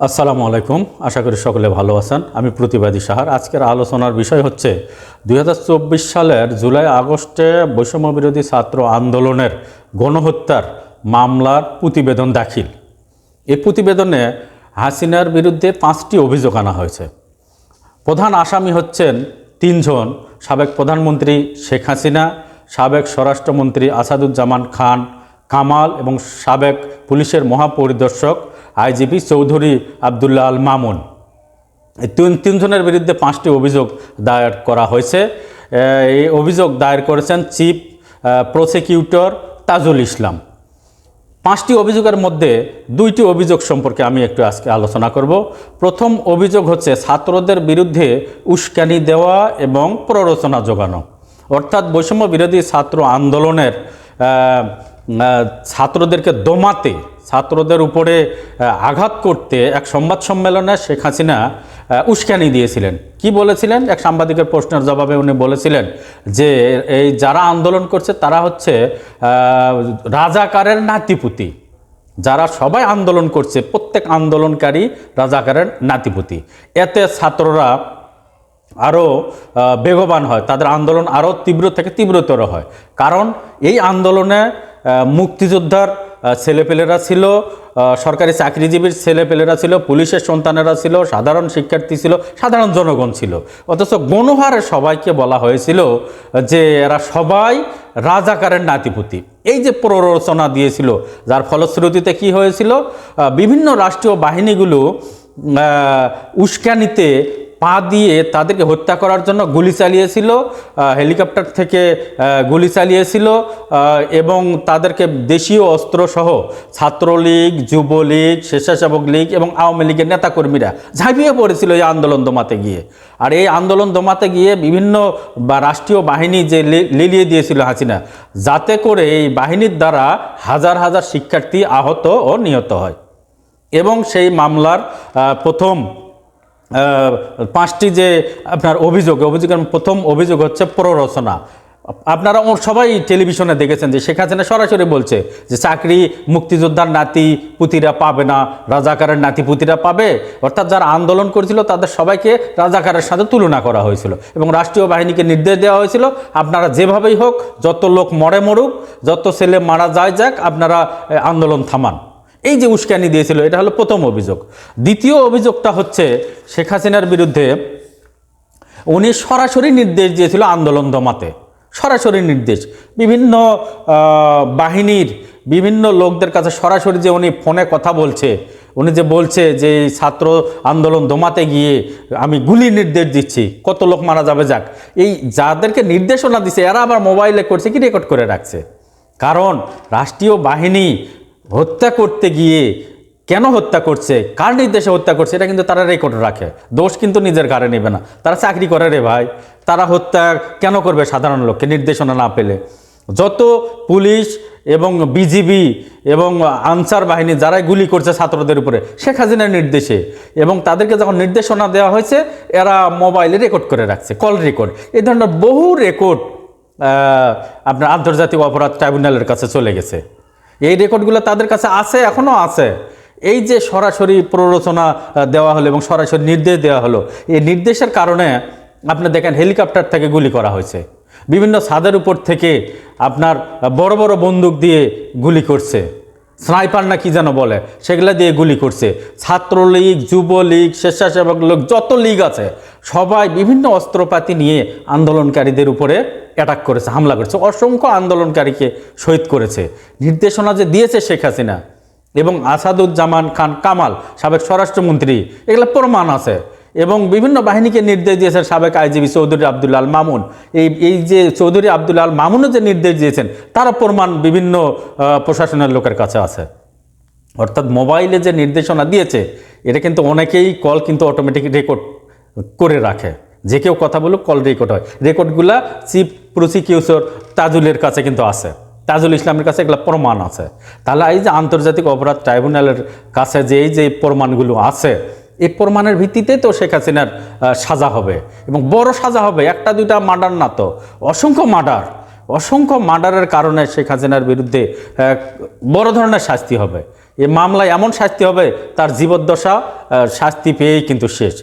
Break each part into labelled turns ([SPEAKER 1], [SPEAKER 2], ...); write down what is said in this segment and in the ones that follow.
[SPEAKER 1] আসসালামু আলাইকুম। আশা করি সকলে ভালো আছেন। আমি প্রতিবাদী সাহার। আজকের আলোচনার বিষয় হচ্ছে দু হাজার চব্বিশ সালের জুলাই আগস্টে বৈষম্য বিরোধী ছাত্র আন্দোলনের গণহত্যার মামলার প্রতিবেদন দাখিল। এই প্রতিবেদনে হাসিনার বিরুদ্ধে পাঁচটি অভিযোগ আনা হয়েছে। প্রধান আসামি হচ্ছেন তিনজন। সাবেক প্রধানমন্ত্রী শেখ হাসিনা, সাবেক স্বরাষ্ট্রমন্ত্রী আসাদুজ্জামান খান কামাল এবং সাবেক পুলিশের মহাপরিদর্শক আইজিপি চৌধুরী আবদুল্লাহ আল মামুন। এই তিন তিনজনের বিরুদ্ধে পাঁচটি অভিযোগ দায়ের করা হয়েছে। এই অভিযোগ দায়ের করেছেন চিফ প্রসিকিউটর তাজুল ইসলাম। পাঁচটি অভিযোগের মধ্যে দুইটি অভিযোগ সম্পর্কে আমি একটু আজকে আলোচনা করব। প্রথম অভিযোগ হচ্ছে ছাত্রদের বিরুদ্ধে উস্কানি দেওয়া এবং প্ররোচনা যোগানো অর্থাৎ বৈষম্য বিরোধী ছাত্র আন্দোলনের ছাত্রদেরকে দমাতে ছাত্রদের উপরে আঘাত করতে এক সংবাদ সম্মেলনে শেখ হাসিনা উস্কানি দিয়েছিলেন। কি বলেছিলেন? এক সাংবাদিকের প্রশ্নের জবাবে উনি বলেছিলেন যে, এই যারা আন্দোলন করছে তারা হচ্ছে রাজাকারের নাতিপুতি। যারা সবাই আন্দোলন করছে, প্রত্যেক আন্দোলনকারী রাজাকারের নাতিপুতি। এতে ছাত্ররা আরও বেগবান হয়, তাদের আন্দোলন আরও তীব্র থেকে তীব্রতর হয়। কারণ এই আন্দোলনে মুক্তিযোদ্ধার ছেলেপেলেরা ছিল সরকারি চাকরিজীবীর ছেলেপেলেরা ছিল, পুলিশের সন্তানেরা ছিল, সাধারণ শিক্ষার্থী ছিল, সাধারণ জনগণ ছিল। অথচ গণহারে সবাইকে বলা হয়েছিল যে এরা সবাই রাজাকারের নাতিপুতি। এই যে প্ররোচনা দিয়েছিল, যার ফলশ্রুতিতে কি হয়েছিল? বিভিন্ন রাষ্ট্রীয় বাহিনীগুলো উস্কানিতে পা দিয়ে তাদেরকে হত্যা করার জন্য গুলি চালিয়েছিল হেলিকপ্টার থেকে গুলি চালিয়েছিল এবং তাদেরকে দেশীয় অস্ত্রসহ ছাত্রলীগ, যুবলীগ, স্বেচ্ছাসেবক লীগ এবং আওয়ামী লীগের নেতাকর্মীরা ঝাঁপিয়ে পড়েছিল এই আন্দোলন দমাতে গিয়ে। আর এই আন্দোলন দমাতে গিয়ে বিভিন্ন বা রাষ্ট্রীয় বাহিনী যে লেলিয়ে দিয়েছিল হাসিনা, যাতে করে এই বাহিনীর দ্বারা হাজার হাজার শিক্ষার্থী আহত ও নিহত হয়। এবং সেই মামলার প্রথম পাঁচটি যে আপনার অভিযোগ, অভিযোগের প্রথম অভিযোগ হচ্ছে প্ররোচনা। আপনারা সবাই টেলিভিশনে দেখেছেন যে শেখ হাসিনা সরাসরি বলছে যে চাকরি মুক্তিযোদ্ধার নাতি পুতিরা পাবে না, রাজাকারের নাতি পুতিরা পাবে। অর্থাৎ যারা আন্দোলন করেছিল তাদের সবাইকে রাজাকারের সাথে তুলনা করা হয়েছিল এবং রাষ্ট্রীয় বাহিনীকে নির্দেশ দেওয়া হয়েছিল, আপনারা যেভাবেই হোক, যত লোক মরে মরুক, যত ছেলে মারা যায় যাক, আপনারা আন্দোলন থামান। এই যে উস্কানি দিয়েছিল, এটা হলো প্রথম অভিযোগ। দ্বিতীয় অভিযোগটা হচ্ছে, শেখ হাসিনার বিরুদ্ধে উনি সরাসরি নির্দেশ দিয়েছিল আন্দোলন দমাতে। সরাসরি নির্দেশ। বিভিন্ন বাহিনীর বিভিন্ন লোকদের কাছে সরাসরি যে উনি ফোনে কথা বলছে, উনি যে বলছে যে ছাত্র আন্দোলন দমাতে গিয়ে আমি গুলি নির্দেশ দিচ্ছি, কত লোক মারা যাবে যাক। এই যাদেরকে নির্দেশনা দিছে, এরা আবার মোবাইলে করছে কি রেকর্ড করে রাখছে? কারণ রাষ্ট্রীয় বাহিনী হত্যা করতে গিয়ে কেন হত্যা করছে? কার নির্দেশে হত্যা করছে? এটা কিন্তু তারা রেকর্ড রাখে। দোষ কিন্তু নিজের ঘাড়ে নেবে না। তারা চাকরি করে রে ভাই। তারা হত্যা কেন করবে সাধারণ লোককে নির্দেশনা না পেলে? যত পুলিশ এবং বিজিবি এবং আনসার বাহিনী যারাই গুলি করছে ছাত্রদের উপরে, শেখ হাসিনার নির্দেশে এবং তাদেরকে যখন নির্দেশনা দেওয়া হয়েছে, এরা মোবাইলে রেকর্ড করে রাখছে কল রেকর্ড এই ধরনের বহু রেকর্ড আপনার আন্তর্জাতিক অপরাধ ট্রাইব্যুনালের কাছে চলে গেছে। এই রেকর্ডগুলো তাদের কাছে আছে এখনও আছে। এই যে সরাসরি প্ররোচনা দেওয়া হলো এবং সরাসরি নির্দেশ দেওয়া হলো, এই নির্দেশের কারণে আপনি দেখেন হেলিকপ্টার থেকে গুলি করা হয়েছে। বিভিন্ন ছাদের উপর থেকে আপনার বড় বড় বন্দুক দিয়ে গুলি করছে। স্নাইপার না কি যেন বলে, সেগুলো দিয়ে গুলি করছে। ছাত্রলীগ, যুবলীগ, স্বেচ্ছাসেবক লোক, যত লীগ আছে, সবাই বিভিন্ন অস্ত্রপাতি নিয়ে আন্দোলনকারীদের উপরে অ্যাটাক করেছে, হামলা করেছে। অসংখ্য আন্দোলনকারীকে শহীদ করেছে। নির্দেশনা যে দিয়েছে শেখ হাসিনা এবং আসাদুজ্জামান খান কামাল, সাবেক স্বরাষ্ট্রমন্ত্রী, এগুলো প্রমাণ আছে। এবং বিভিন্ন বাহিনীকে নির্দেশ দিয়েছেন সাবেক আইজিবি চৌধুরী আবদুল্লাহ আল মামুন। এই এই যে চৌধুরী আবদুল্লাহ আল মামুনও যে নির্দেশ দিয়েছেন, তারও প্রমাণ বিভিন্ন প্রশাসনের লোকের কাছে আছে। অর্থাৎ মোবাইলে যে নির্দেশনা দিয়েছে, এটা কিন্তু অনেকেই কল কিন্তু অটোমেটিক রেকর্ড করে রাখে। যে কেউ কথা বলুক, কল রেকর্ড হয়। রেকর্ডগুলা চিফ প্রসিকিউটর তাজুলের কাছে কিন্তু আছে। তাজুল ইসলামের কাছে এগুলো প্রমাণ আছে। তাহলে এই যে আন্তর্জাতিক অপরাধ ট্রাইব্যুনালের কাছে যে এই যে প্রমাণগুলো আছে এই প্রমাণের ভিত্তিতে তো শেখ হাসিনার সাজা হবে। এবং বড় সাজা হবে, একটা দুইটা মার্ডার না তো। অসংখ্য মার্ডার, অসংখ্য মার্ডারের কারণে শেখ হাসিনার বিরুদ্ধে বড় ধরনের শাস্তি হবে। এ মামলায় এমন শাস্তি হবে, তার জীবদ্দশা শাস্তি পেয়েই কিন্তু শেষ।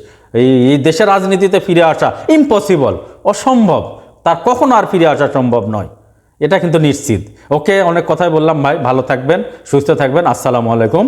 [SPEAKER 1] এই দেশের রাজনীতিতে ফিরে আসা ইম্পসিবল অসম্ভব। তার কখনো আর ফিরে আসা সম্ভব নয়। এটা কিন্তু নিশ্চিত। ওকে, অনেক কথাই বললাম ভাই, ভালো থাকবেন, সুস্থ থাকবেন। আসসালামু আলাইকুম।